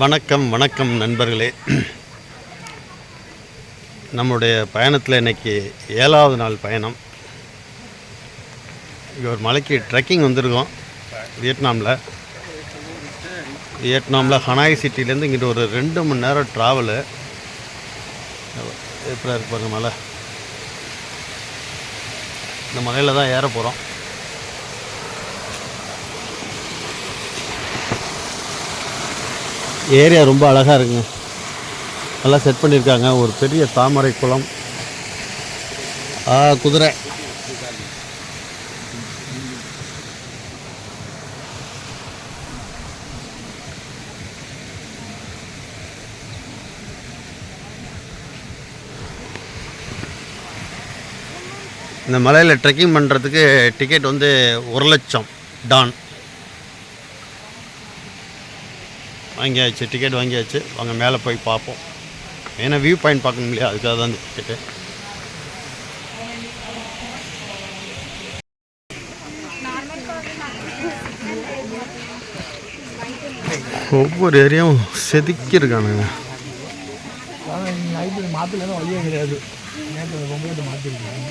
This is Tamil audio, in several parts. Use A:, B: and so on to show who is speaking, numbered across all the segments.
A: வணக்கம் வணக்கம் நண்பர்களே. நம்முடைய பயணத்தில் இன்னைக்கு ஏழாவது நாள் பயணம். இங்கே ஒரு மலைக்கு ட்ரெக்கிங் வந்திருக்கோம் வியட்நாமில். வியட்நாமில் ஹனாய் சிட்டிலேருந்து இங்கிட்ட ஒரு ரெண்டு மணி நேரம் ட்ராவலு எப்படி இருக்கு மலை. இந்த மலையில் தான் ஏற போகிறோம் ஏரியா ரொம்ப அழகாக இருக்குங்க. நல்லா செட் பண்ணியிருக்காங்க ஒரு பெரிய தாமரை குளம். ஆ குதிரை. இந்த மலையில் ட்ரெக்கிங் பண்ணுறதுக்கு டிக்கெட் வந்து ஒரு லட்சம். டான் வாங்கியாச்சு டிக்கெட் வாங்கியாச்சு. வாங்க மேலே போய் பார்ப்போம். ஏன்னா வியூ பாயிண்ட் பார்க்கணும் இல்லையா? அதுக்காக தான் இந்த டிக்கெட்டு ஒவ்வொரு ஏரியாவும் செதுக்கியிருக்கானுங்க.
B: நைட்டு மாற்றலாம் வழியே கிடையாது. நேற்று ரொம்ப மாற்றிருக்காங்க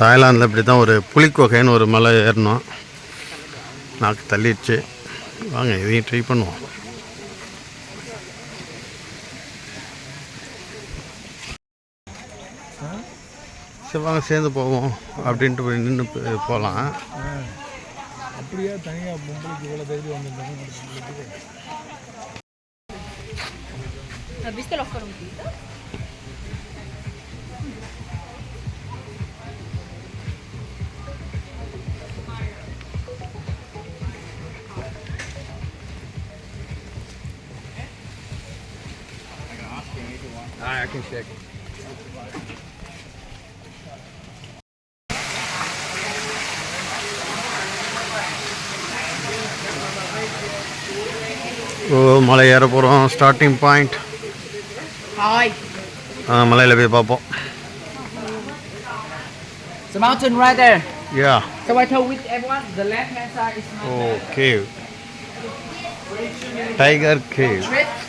A: தாய்லாந்தில் இப்படி தான் ஒரு புலிக்கொகைன்னு ஒரு மலை ஏறினோம். நாக்கு தள்ளிடுச்சு. வாங்க இதையும் ட்ரை பண்ணுவோம். சரி வாங்க சேர்ந்து போவோம் அப்படின்ட்டு போய் நின்று போகலாம்
B: அப்படியே? தனியாக பொம்பளைக்கு இவ்வளோ தைரியம் வந்துருந்தாங்க
C: ¿Has visto los columpitos?
B: I can check.
A: ஓ மலை ஏற போகிறோம் ஸ்டார்டிங் பாயிண்ட்
D: Hi.
A: மலையில் போய் பார்ப்போம்
D: It's a mountain right there.
A: Yeah
D: So I told with everyone, the left hand side is
A: O
D: mountain.
A: Cave tiger cave
D: Straight to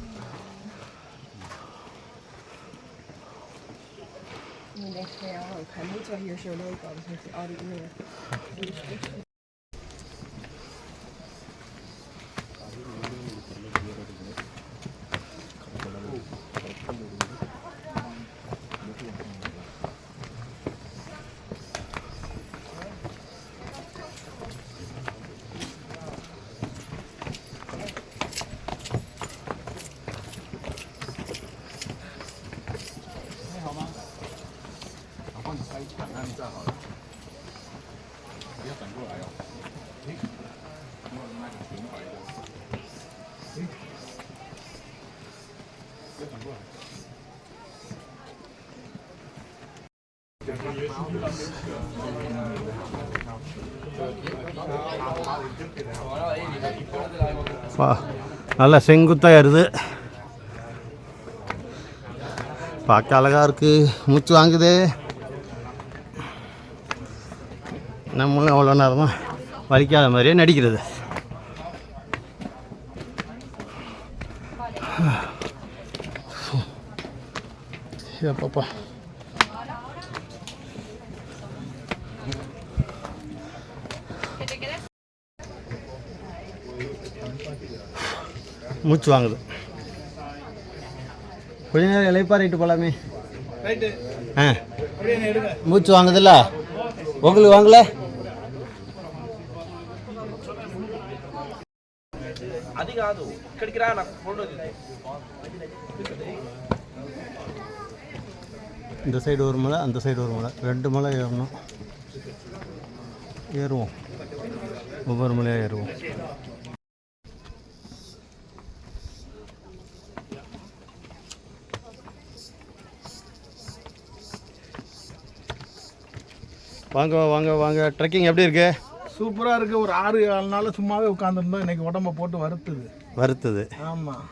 B: zeggen.
E: Ik denk van ja, hij moet wel hier zo lopen, anders heeft hij al die uren.
A: நல்லா செங்குத்தாக ஏறுது பார்க்க அழகாக இருக்குது மூச்சு வாங்குது. நம்மளும் அவ்வளோ நேரம் வலிக்காத மாதிரியே நடிக்கிறது. எப்பப்பா மூச்சு வாங்குது கொஞ்ச நேரம் இலைப்பாரிட்டு போகலாமே ஆ மூச்சு வாங்குதுல்ல உங்களுக்கு வாங்கல
F: అది కాదు ఇక్కడికి రా నాకు ఫోటో
A: இந்த சைடு ஒரு மலை அந்த சைடு ஒரு மலை ரெண்டு மலை ஏறணும் ஏறுவோம் ஒவ்வொரு மலையாக ஏறுவோம் வாங்க வாங்க வாங்க. ட்ரெக்கிங் எப்படி இருக்கு?
B: சூப்பராக இருக்கு. ஒரு ஆறு ஏழு நாள் சும்மாவே உட்காந்துருந்தோம் இன்னைக்கு உடம்ப போட்டு வருத்துது.
A: வருத்துது.
B: ஆமாம்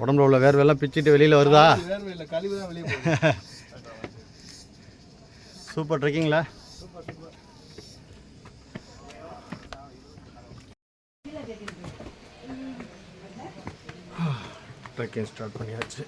A: உடம்புல உள்ள வேர்வெல்லாம் பிச்சுட்டு வெளியில் வருதா?
B: வேர்வையில் கழிவு தான் வெளியே
A: சூப்பர் ட்ரெக்கிங்களா ட்ரெக்கிங் ஸ்டார்ட் பண்ணியாச்சு.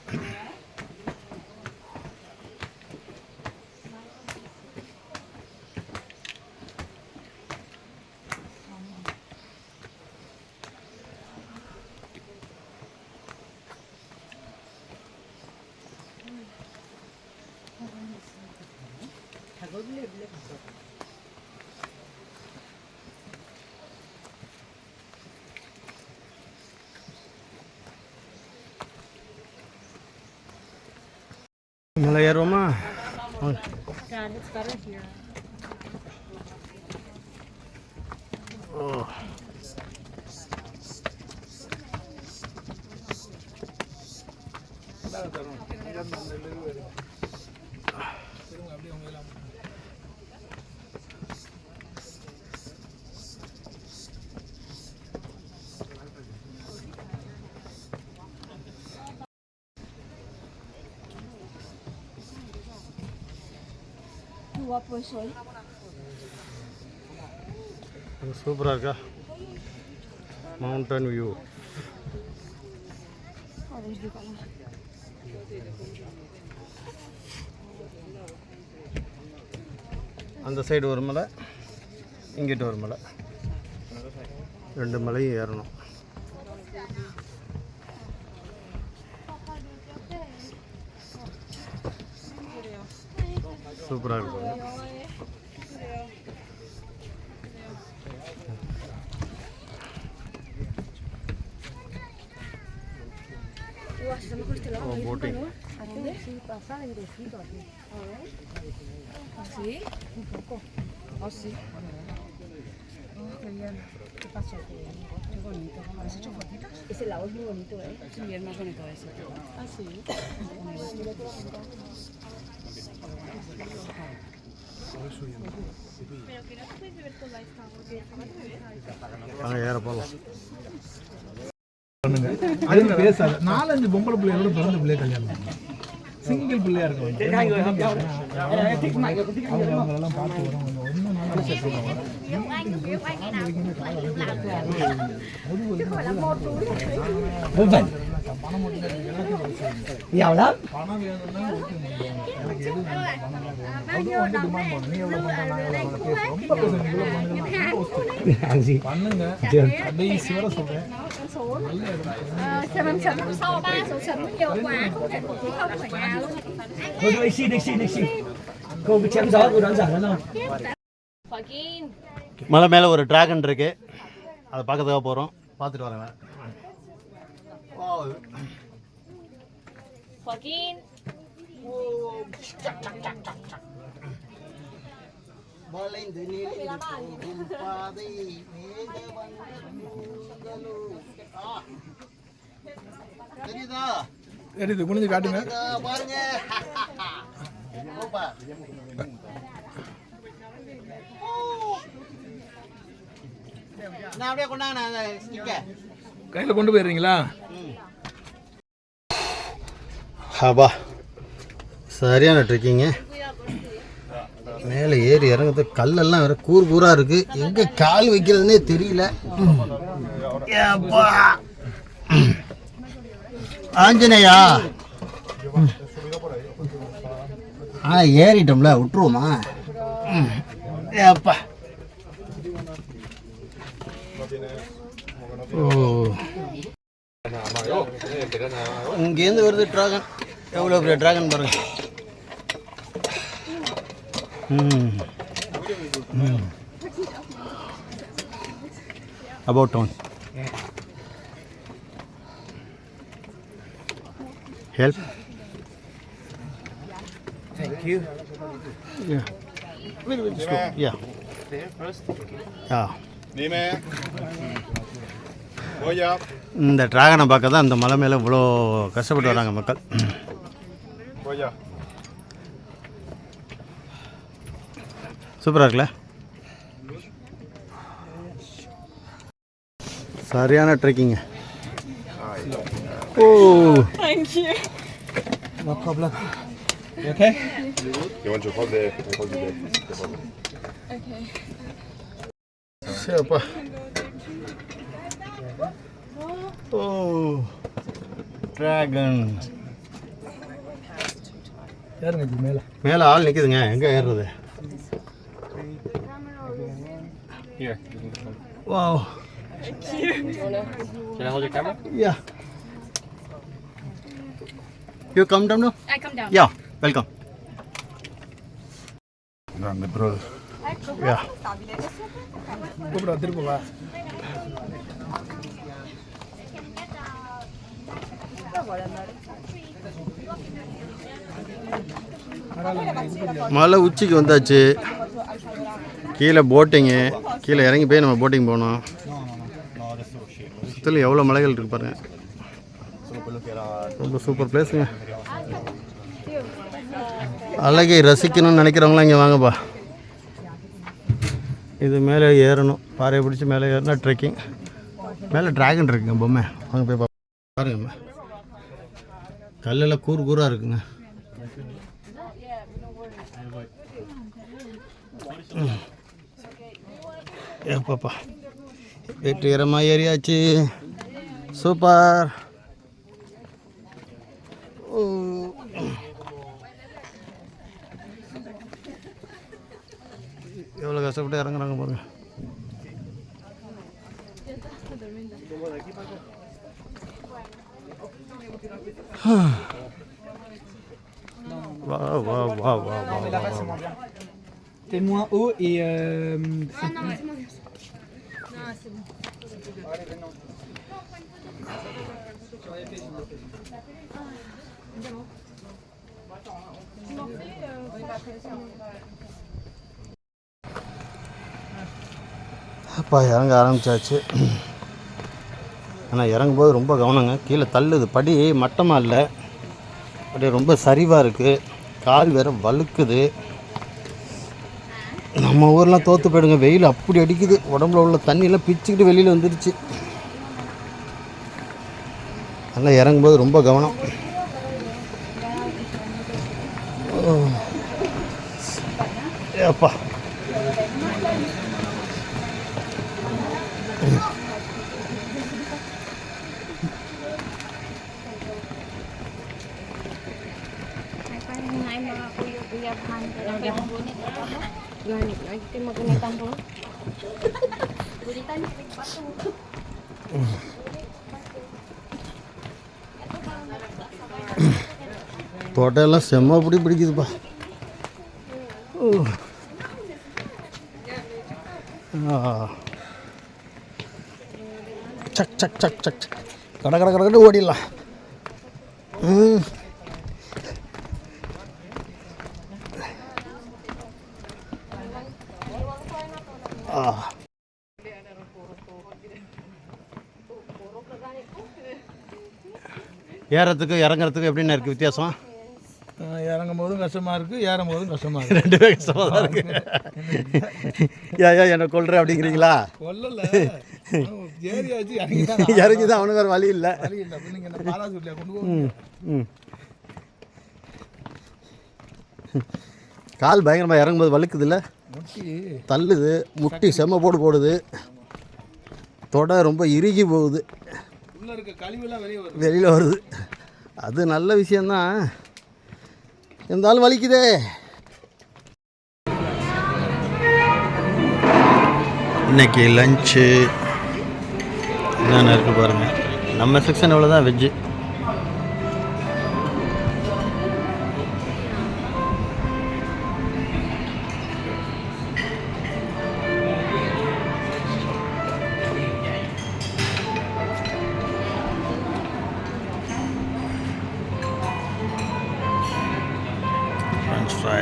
A: மேலே ஏறுவோமா வாங்க.
C: Dad, it's better here.
A: ஓ சூப்பராக இருக்கா? மவுண்டன் வியூ அந்த சைடு ஒரு மலை இங்கிட்ட ஒரு மலை. ரெண்டு மலையும் ஏறணும். சூப்பராக இருக்கும் O boating.
E: Sí, pasa airecito aquí. A ver. ¿Así? Un poco. Oh, sí. Oh, qué ¿Qué pasó? Qué bonito. ¿Has hecho fotitas?
C: Ese lago es muy bonito, ¿eh?
E: Sí, es más bonito ese.
C: Ah, sí.
A: Pero que no
C: te podéis beber toda esta, porque jamás beber.
A: Van a llegar a Pablo.
B: அது பேசாது. நாலஞ்சு பொம்பளை பிள்ளைகளோட பிறந்த பிள்ளைய கல்யாணம். சிங்கிள் பிள்ளையா இருக்கும் அவங்க அவங்களெல்லாம் பார்த்து வரும். ஒன்றும் செட் பணம் வேணும்னா. எனக்கு எது பண்ணுங்க கடைசி வரை
G: xin đi, xin đi, xin. Cô chém gió, cô đoán giả.
A: மலை மேலே ஒரு டிராகன் இருக்கு அதை பார்க்கறதுக்காக போகிறோம் பார்த்துட்டு வரேன்
C: Joaquín.
A: தெரியுதா
B: தெரியுது குனிஞ்சு காட்டுங்க.
A: பாருங்க நான் அப்படியே கொண்டாங்க
B: கையில் கொண்டு போயிடுறீங்களா?
A: ஹாபா சரியான ட்ரெக்கிங்க. மேலே ஏறி இறங்குறது கல்லெல்லாம் வேற கூர் கூராக இருக்குது எங்கே கால் வைக்கிறதுனே தெரியல. ஏப்பா. ஆஞ்சநேயா. ஆ ஏறிட்டோம்ல விட்டுருவோமா? ஏப்பா ஓ. இங்கேருந்து வருது ட்ராகன். எவ்வளோ பெரிய ட்ராகன் பாருங்க about down help
G: Thank you.
A: Yeah. Yeah. Yeah. இந்த டிராகனை பார்க்க தான் அந்த மலை மேலே இவ்வளோ கஷ்டப்பட்டு வராங்க மக்கள் சூப்பராக இருக்குல்ல? சரியான ட்ரெக்கிங்க ஓ.
B: No problem. You okay?
H: You want to hold the, hold the
A: சரிப்பா ஓ. ட்ராகன்
B: ஏறுங்க மேலே.
A: மேலே ஆள் நிற்குதுங்க எங்கே ஏறுறது? Wow
F: Can I hold your camera?
A: Yeah you come down
C: I come down.
A: Yeah welcome
H: the brother.
A: Yeah
B: கூப்பிட திரும்ப வா
A: மலை உச்சிக்கு வந்தாச்சு கீழே போட்டிங்கு கீழே இறங்கி போய் நம்ம போட்டிங் போகணும். சுற்றிலும் எவ்வளோ மலைகள் இருக்கு பாருங்க. ரொம்ப சூப்பர் பிளேஸுங்க அழகை ரசிக்கணும்னு நினைக்கிறவங்களாம் இங்கே வாங்கப்பா. இது மேலே ஏறணும். பாறையை பிடிச்சி மேலே ஏறினா ட்ரெக்கிங் மேலே ட்ராகன் இருக்குங்க பொம்மை. வாங்க போய் பா பாருங்க கல்லில் கூறு கூறாக இருக்குங்க. ஏப்பாப்பா வெற்றிகரமாக ஏறியாச்சு சூப்பர் ஓ. எவ்வளோ கஷ்டப்பட்டு இறங்குறாங்க பாருங்க வா வா வா வா வா வா
B: T'es moins haut et euh, c'est
A: அப்பா இறங்க ஆரம்பிச்சாச்சு. ஆனால் இறங்கும்போது ரொம்ப கவனங்க. கீழே தள்ளுது. படி மட்டமாக இல்லை. அப்படியே ரொம்ப சரிவாக இருக்குது கால் வேற வழுக்குது. நம்ம ஊர்லாம் தோற்று போயிடுங்க வெயில் அப்படி அடிக்குது உடம்புல உள்ள தண்ணியெல்லாம் பிச்சுக்கிட்டு வெளியில் வந்துடுச்சு நல்லா இறங்கும்போது ரொம்ப கவனம் ஏப்பா
C: Ay, Gani, ay, ito yung magunitan ko. Gulitan, nagpato.
A: தோட்டையெல்லாம் செம்ம அப்படி பிடிக்குதுப்பா சக் சக் சக் சக் கட கட கடை ஓடிடலாம் ஏறத்துக்கு இறங்குறதுக்கு எப்படின்னு இருக்குது வித்தியாசம்?
B: இறங்கும் போதும் கஷ்டமா இருக்கு ஏறும் போதும் கஷ்டமா இருக்கு.
A: ரெண்டு பேரும் கஷ்டமாக தான் இருக்கு. யா யா என்னை கொல்ற அப்படிங்கிறீங்களா?
B: கொல்லல. இறங்கி
A: தான் அவனுக்கு வேறு வழி இல்லை.
B: இல்லை.
A: கால் பயங்கரமாக இறங்கும்போது வழுக்குதுல்ல?
B: முட்டி.
A: தள்ளுது முட்டி செம்ம போடு போடுது. தொடை ரொம்ப இறுகி போகுது.
B: இருக்க கழிவெல்லாம் வெளியே வருது.
A: வெளியில் வருது. அது நல்ல விஷயந்தான் இருந்தாலும் வலிக்குதே. இன்னைக்கு லஞ்சு என்னென்ன இருக்குது பாருங்கள் நம்ம செக்ஷன் எவ்வளோ தான் வெஜ்ஜு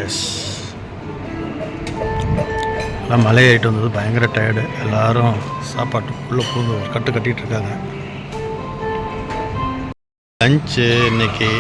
A: எஸ் எல்லாம் மலை ஏறிட்டு வந்தது பயங்கர டயர்டு எல்லாரும் சாப்பாட்டுக்குள்ளே பூந்து ஒரு கட்டு கட்டிகிட்டு இருக்காங்க. லஞ்சு இன்னைக்கு